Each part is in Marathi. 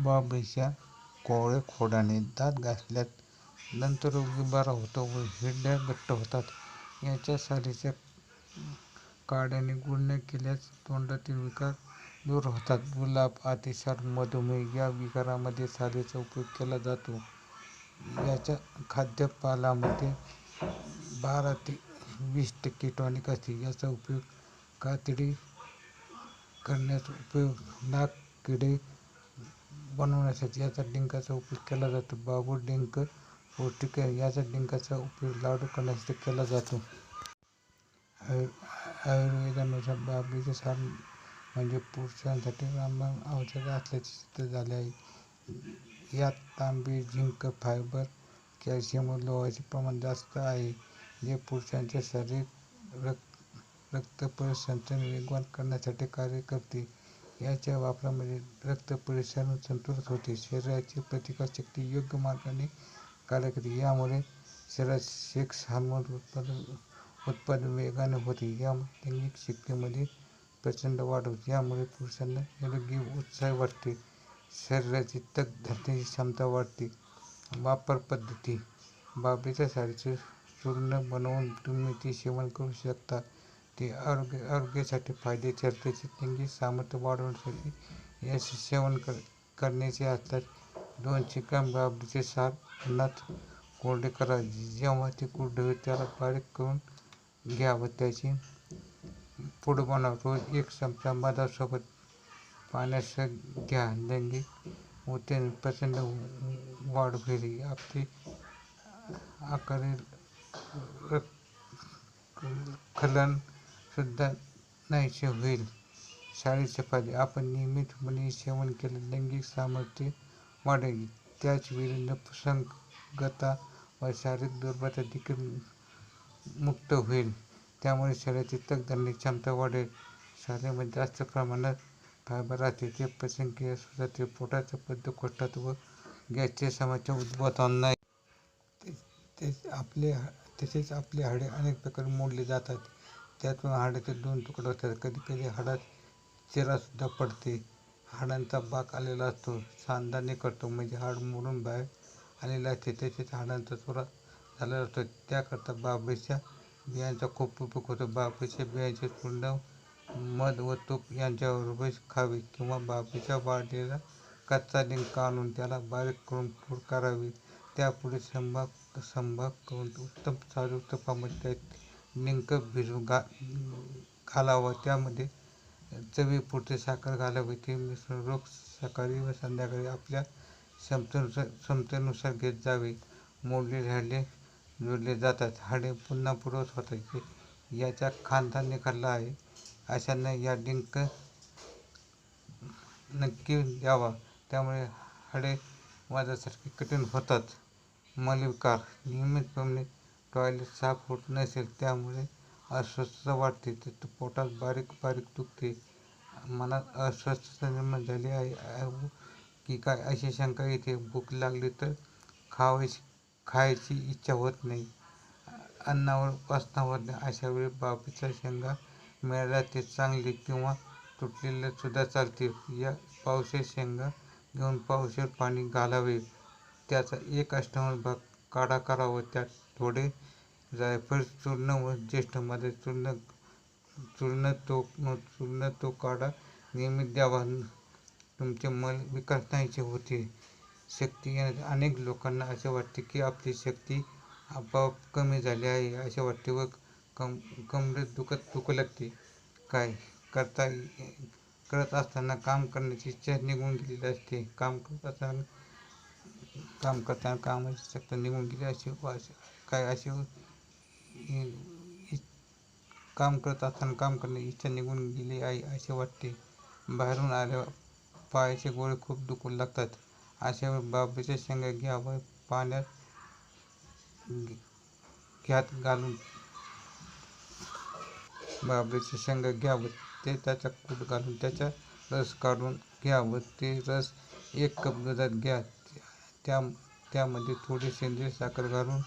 बाभळीच्या कोवळ्या खोडाने दात घासल्यात नंतर रोगी बरा होतो व हिरड्या घट्ट होतात. याच्या सालीच्या काड्याने गुळण्या केल्यास तोंडातील विकार दूर होतात. गुलाब अतिसार, मधुमेह या विकारामध्ये सालीचा उपयोग केला जातो. याच्या खाद्यपालामध्ये बारा ते वीस टक्के टॉनिक असते. याचा उपयोग कातडी करण्यास, उपयोग नाक किडे बनवण्यासाठी याचा डिंकाचा उपयोग केला जातो. बाबू डिंक पौष्टिक आहे. याचा डिंकाचा उपयोग लाडू करण्यासाठी केला जातो. आयुर्वेदानुसार बाभळीचे सार म्हणजे पुरुषांसाठी रामबाण औषध असल्याचे सिद्ध झाले आहे. यात तांबे, झिंक, फायबर, कॅल्शियम व लोहाचे प्रमाण जास्त आहे, जे पुरुषांचे शारीरिक रक्तपरिसंचरण वेगवान करण्यासाठी कार्य करते. याच्या वापरामुळे रक्तपरिसरण संतुलित होते, शरीराची प्रतिकारशक्ती योग्य मार्गाने कार्य करते. यामुळे शरीरात सेक्स हार्मोन उत्पादन वेगाने होते. यामुळे लैंगिक शक्तीमध्ये प्रचंड वाढ होते. यामुळे पुरुषांना योग्य उत्साह वाढते वाटते. शरीराची तग धरण्याची क्षमता वाढते. वापर पद्धती बाबीच्या साडीचे चूर्ण बनवून तुम्ही ते सेवन करू शकता. ते आरोग्यासाठी फायद्याचे ठरते. लैंगिक सामर्थ्य वाढवण्यासाठी याचे सेवन करायचे असल्यास दोनशे ग्रॅम बाभळीचे साल उन्हात कोरडे करा. जेव्हा ते कोरडे होईल त्याला बारीक करून घ्या व त्याची पूड बनवा. रोज एक चमचा मधासोबत पाण्यासह घ्या. लैंगिक ऊर्जेत प्रचंड वाढ होईल. आपले अकाली रक्तस्खलन सुद्धा नाहीसे होईल. शाळेचे फायदे आपण नियमितपणे सेवन केले लैंगिक सामर्थ्य वाढेल. त्याच वेळी प्रसंगता व शारीरिक दुर्बलता देखील मुक्त होईल. त्यामुळे शरीराची तग धरण्याची क्षमता वाढेल. शाळेमध्ये जास्त प्रमाणात फायबर राहते ते पचनक्रिया सुधारते, पोटाचा कोष्टात व गॅसचे समस्या उद्भवणार नाही. आपले तसेच आपले हाडे अनेक प्रकारे मोडले जातात. त्यातून हाडाचे दोन तुकडे होतात. कधीकधी हाडात चिरासुद्धा पडते. हाडांचा बाक आलेला असतो. सांधा करतो म्हणजे हाड मोडून बाहेर आलेला असते. तसेच हाडांचा चुरा झालेला असतो. त्याकरता बाबेच्या बियांचा खूप उपयोग होतो. बाबेच्या बियांचे चूर्ण मध व तूप यांच्याबरोबर खावे किंवा बाबेच्या वाळलेला कच्चा डिंक आणून त्याला बारीक करून पूड करावी. त्यापुढे संभाग करून उत्तम साजूक तुपामध्ये नेमकं डिंक भिजवून घालावा. त्यामध्ये चवीपुरती साखर घालावी. ते मिसळून रोज सकाळी व संध्याकाळी आपल्या क्षमतेनुसार क्षमतेनुसार घेत जावे. मोडलेली हाडे जोडले जातात. हाडे पुन्हा पूर्ववत होतात. याचा खांदा निखळला आहे अशांना या डिंक नक्की द्यावा. त्यामुळे हाडे वाजल्यासारखे कठीण होतात. मलिकार नियमितपणे टॉयलेट साफ होत नसेल त्यामुळे अस्वस्थता वाटते, पोटात बारीक बारीक दुखते, मनात अस्वस्थता निर्माण झाली आहे की काय अशी शंका येते. भूक लागली तर खायची इच्छा होत नाही. अन्नावर वासना होत नाही. अशावेळी बाभळीच्या शेंगा मिळाल्या ते चांगले किंवा तुटलेले सुद्धा चालतील. या पावशेर शेंगा घेऊन पावशेर पाणी घालावे. त्याचा एक अष्टमांश भाग काढा करावा. त्यात थोडे जायफळ चूर्ण व ज्येष्ठमध्ये चूर्ण चूर्ण तो काढा नियमित द्यावा. तुमचे मल विकास नाहीचे होते शक्ती येण्यासाठी अनेक लोकांना असे वाटते की आपली शक्ती आपोआप कमी झाली आहे असे वाटते व कम कमरेत दुखत दुखू लागते. काय करता करत असताना काम करण्याची इच्छा निघून गेलेली असते. काम करत असताना काम करताना कामाची शक्ती निघून गेली अशी काय असे हो- काम करत असताना काम करण्याची इच्छा निघून गेली आहे असे वाटते. बाहेरून आल्यावर पायाचे गोळे खूप दुखू लागतात. अशावेळी बाभळीच्या शेंगा घ्यावं पाण्यात पाण्यात घालून बाभळीच्या शेंगा घ्या व त्याचा कूट घालून त्याचा रस काढून घ्यावं ते रस एक कप दुधात घ्या. त्या त्यामध्ये थोडी सेंद्रिय साखर घालून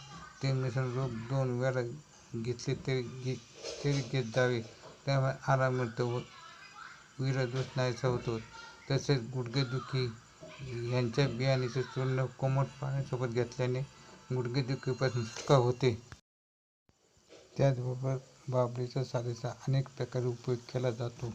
ते मिश्रण रूप दोन वेळा घेतले तरी घे तरी घेत जावे. त्यामुळे आराम मिळतो व विरोधच नाहीसा होतो तसेच गुडघेदुखी यांच्या बियाण्याचे चूर्ण कोमट पाण्यासोबत घेतल्याने गुडघेदुखीपासून सुटका होते. त्याचबरोबर बाबरीचा सालीचा अनेक प्रकारे उपयोग केला जातो.